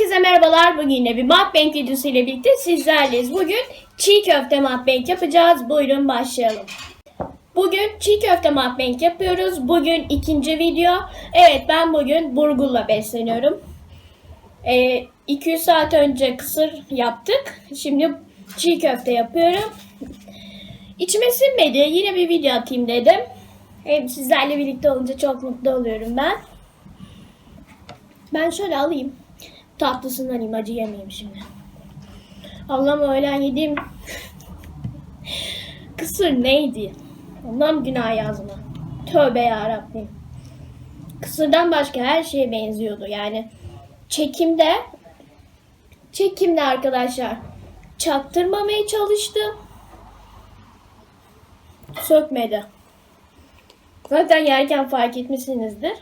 Herkese merhabalar. Bugün yine bir mukbang videosu ile birlikte sizlerleyiz. Bugün çiğ köfte mukbang yapacağız. Buyurun başlayalım. Bugün çiğ köfte mukbang yapıyoruz. Bugün ikinci video. Evet ben bugün burgulla besleniyorum. Ee, 200 saat önce kısır yaptık. Şimdi çiğ köfte yapıyorum. İçime sinmedi. Yine bir video atayım dedim. Hem sizlerle birlikte olunca çok mutlu oluyorum ben. Ben şöyle alayım. Tatlısını alayım. Acı yemeyeyim şimdi. Allah'ım öğlen yediğim kısır neydi? Allah'ım günah yazma. Tövbe yarabbim. Kısırdan başka her şeye benziyordu. Yani çekimde çekimde arkadaşlar çaktırmamaya çalıştım. Sökmedi. Zaten yerken fark etmişsinizdir.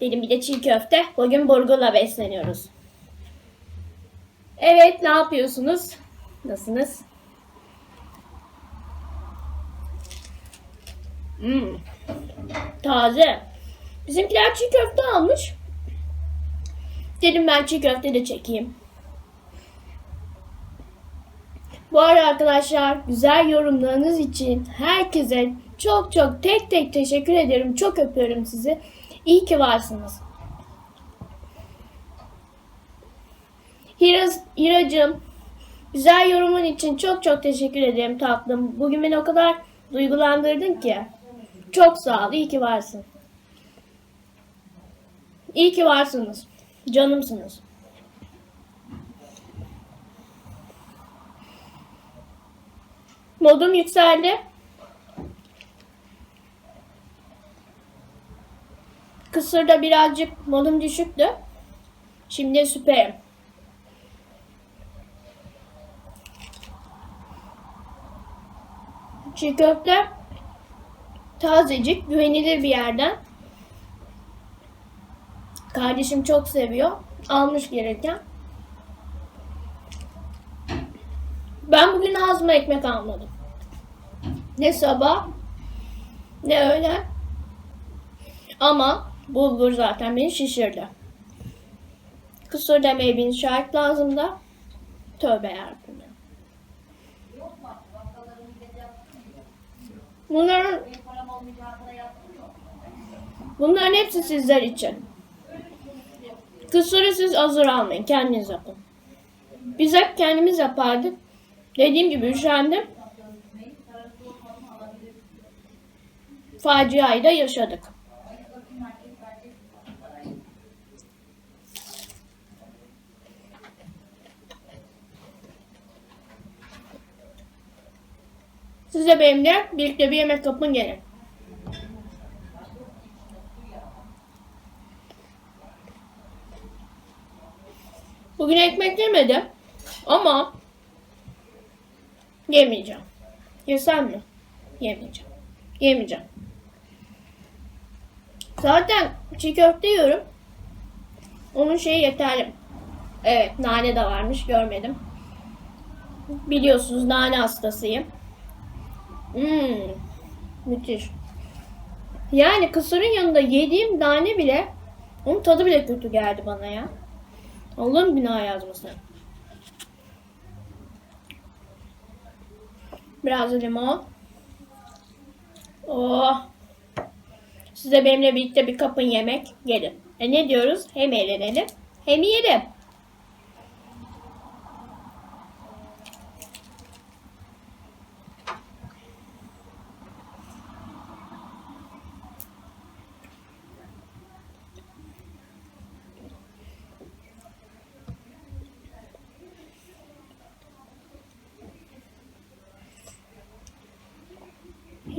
Dedim bir de çiğ köfte. Bugün burgula besleniyoruz. Evet ne yapıyorsunuz? Nasılsınız? Hmm. Taze. Bizimkiler çiğ köfte almış. Dedim ben çiğ köfte de çekeyim. Bu arada arkadaşlar güzel yorumlarınız için herkese çok çok tek tek teşekkür ederim. Çok öpüyorum sizi. İyi ki varsınız. Hiraz, Hiracığım, güzel yorumun için çok çok teşekkür ederim tatlım. Bugün beni o kadar duygulandırdın ki. Çok sağ ol, iyi ki varsın. İyi ki varsınız. Canımsınız. Modum yükseldi. Kısırda birazcık modum düşüktü. Şimdi süperim. Çiğ köfte tazecik, güvenilir bir yerden. Kardeşim çok seviyor. Almış gereken. Ben bugün ağzıma ekmek almadım. Ne sabah ne öğlen. Ama bulgur zaten beni şişirdi. Kısır demeye bin şahit lazım da. Tövbe yarabbim. ya. Bunların Bunların hepsi sizler için. Kısırı siz hazır almayın. Kendiniz yapın. Biz hep kendimiz yapardık. Dediğim gibi üşendim. Faciayı da yaşadık. Siz de benimle birlikte bir yemek yapın gelin. Bugün ekmek yemedim ama yemeyeceğim. Yesem mi? Yemeyeceğim. Yemeyeceğim. Zaten çiğ köfte yiyorum. Onun şeyi yeterli. Evet nane de varmış görmedim. Biliyorsunuz nane hastasıyım. Hmm, müthiş. Yani kısırın yanında yediğim nane bile onun tadı bile kötü geldi bana ya. Allah'ım günah yazmasın. Biraz limon. Oh. Size benimle birlikte bir kapın yemek gelin. E ne diyoruz? Hem eğlenelim hem yiyelim.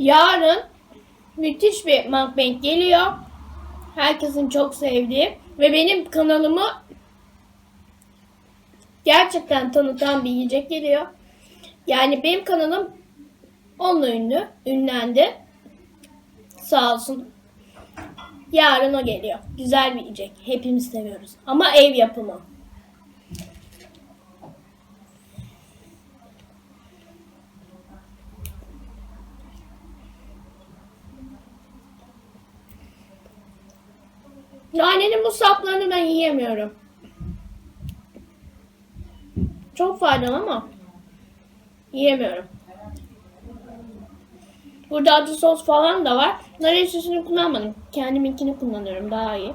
Yarın müthiş bir mukbang geliyor. Herkesin çok sevdiği ve benim kanalımı gerçekten tanıtan bir yiyecek geliyor. Yani benim kanalım onunla ünlü, ünlendi. Sağ olsun. Yarın o geliyor. Güzel bir yiyecek. Hepimiz seviyoruz. Ama ev yapımı. Nanenin bu saplarını ben yiyemiyorum. Çok faydalı ama yiyemiyorum. Burada acı sos falan da var. Nar ekşisini kullanmadım. Kendiminkini kullanıyorum daha iyi.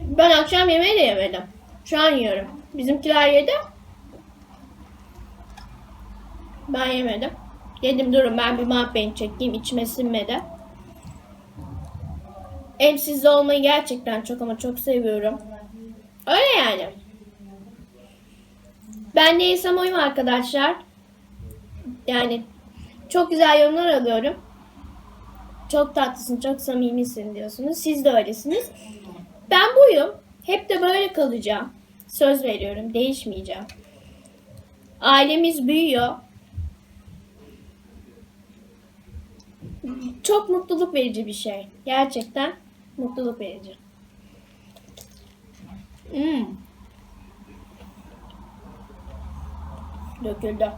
Ben akşam yemeği de yemedim. Şu an yiyorum. Bizimkiler yedi. Ben yemedim. Yedim durun ben bir mahbeni çekeyim. içime sinmedi. Emsizde olmayı gerçekten çok ama çok seviyorum. Öyle yani. Ben neysem oyum arkadaşlar. Yani çok güzel yorumlar alıyorum. Çok tatlısın, çok samimisin diyorsunuz. Siz de öylesiniz. Ben buyum. Hep de böyle kalacağım. Söz veriyorum, değişmeyeceğim. Ailemiz büyüyor. Çok mutluluk verici bir şey. Gerçekten mutluluk verici. Hmm. Döküldü.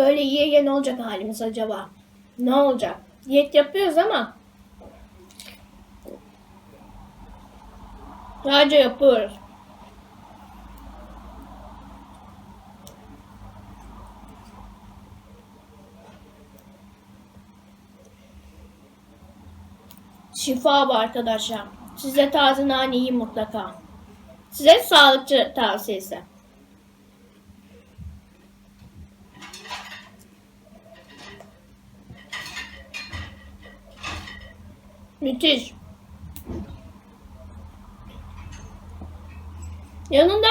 Böyle yiye yiye ne olacak halimiz acaba? Ne olacak? Diyet yapıyoruz ama sadece yapıyoruz. Şifa bu arkadaşlar. Size taze nane yiyin mutlaka. Size sağlıkçı tavsiyesi. Müthiş. Yanında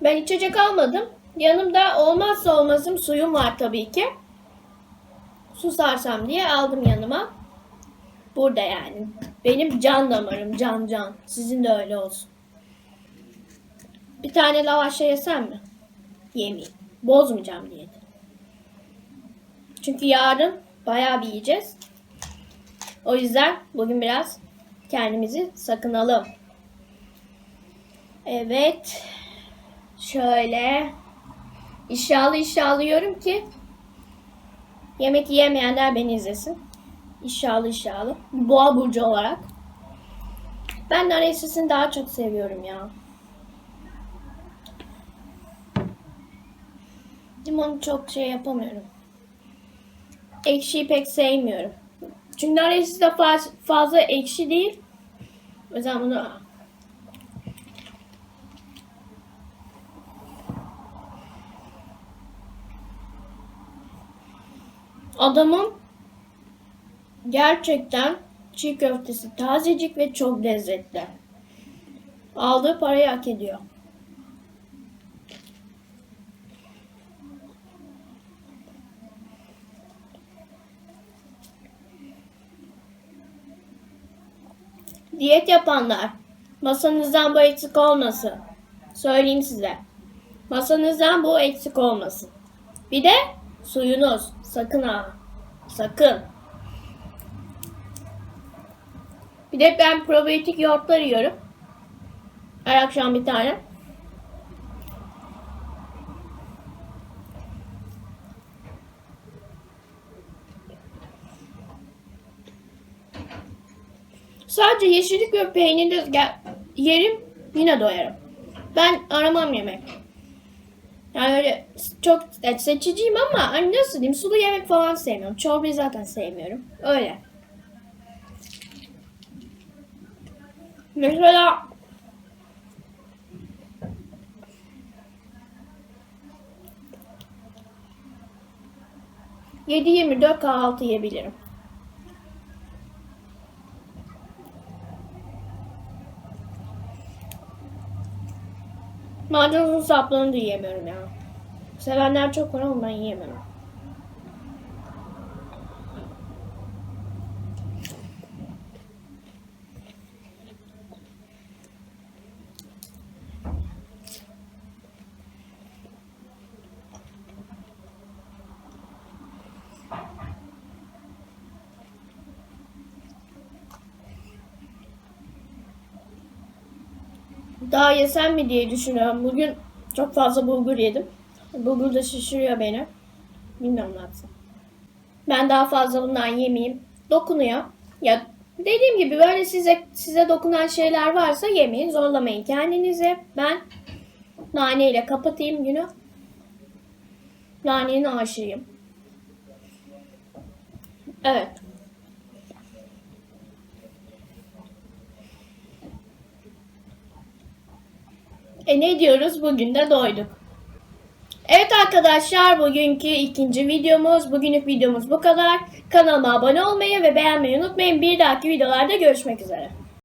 ben içecek almadım. Yanımda olmazsa olmazım suyum var tabii ki. Susarsam diye aldım yanıma. Burada yani. Benim can damarım, can can. Sizin de öyle olsun. Bir tane lavaşa yesem mi? Yemeyeyim. Bozmayacağım diyeti. Çünkü yarın bayağı bir yiyeceğiz. O yüzden bugün biraz kendimizi sakınalım. Evet. Şöyle. İnşallah inşallah yiyorum ki yemek yiyemeyenler beni izlesin. İnşallah inşallah. Boğa burcu olarak. Ben nar ekşisini daha çok seviyorum ya. Limonu çok şey yapamıyorum. Ekşiyi pek sevmiyorum. Çünkü ekşisi de faz- fazla ekşi değil. O yüzden bunu Adamın gerçekten çiğ köftesi tazecik ve çok lezzetli. Aldığı parayı hak ediyor. Diyet yapanlar, masanızdan bu eksik olmasın. Söyleyeyim size. Masanızdan bu eksik olmasın. Bir de suyunuz. Sakın ha. Sakın. Bir de ben probiyotik yoğurtlar yiyorum. Her akşam bir tane. Sadece yeşillik ve peynirli yerim yine doyarım. Ben aramam yemek. Yani öyle çok seçiciyim ama hani nasıl diyeyim sulu yemek falan sevmiyorum. Çorbayı zaten sevmiyorum. Öyle. Mesela yedi yirmi dört kahvaltı yiyebilirim. Maydanoz saplarını da yiyemiyorum ya. Sevenler çok var ama ben yiyemem. Daha yesem mi diye düşünüyorum. Bugün çok fazla bulgur yedim. Bulgur da şişiriyor beni. Bilmiyorum ne yapsam. Ben daha fazla bundan yemeyeyim. Dokunuyor. Ya dediğim gibi böyle size size dokunan şeyler varsa yemeyin. Zorlamayın kendinizi. Ben naneyle kapatayım günü. Nanenin aşığıyım. Evet. E ne diyoruz? Bugün de doyduk. Evet arkadaşlar bugünkü ikinci videomuz, bugünlük videomuz bu kadar. Kanalıma abone olmayı ve beğenmeyi unutmayın. Bir dahaki videolarda görüşmek üzere.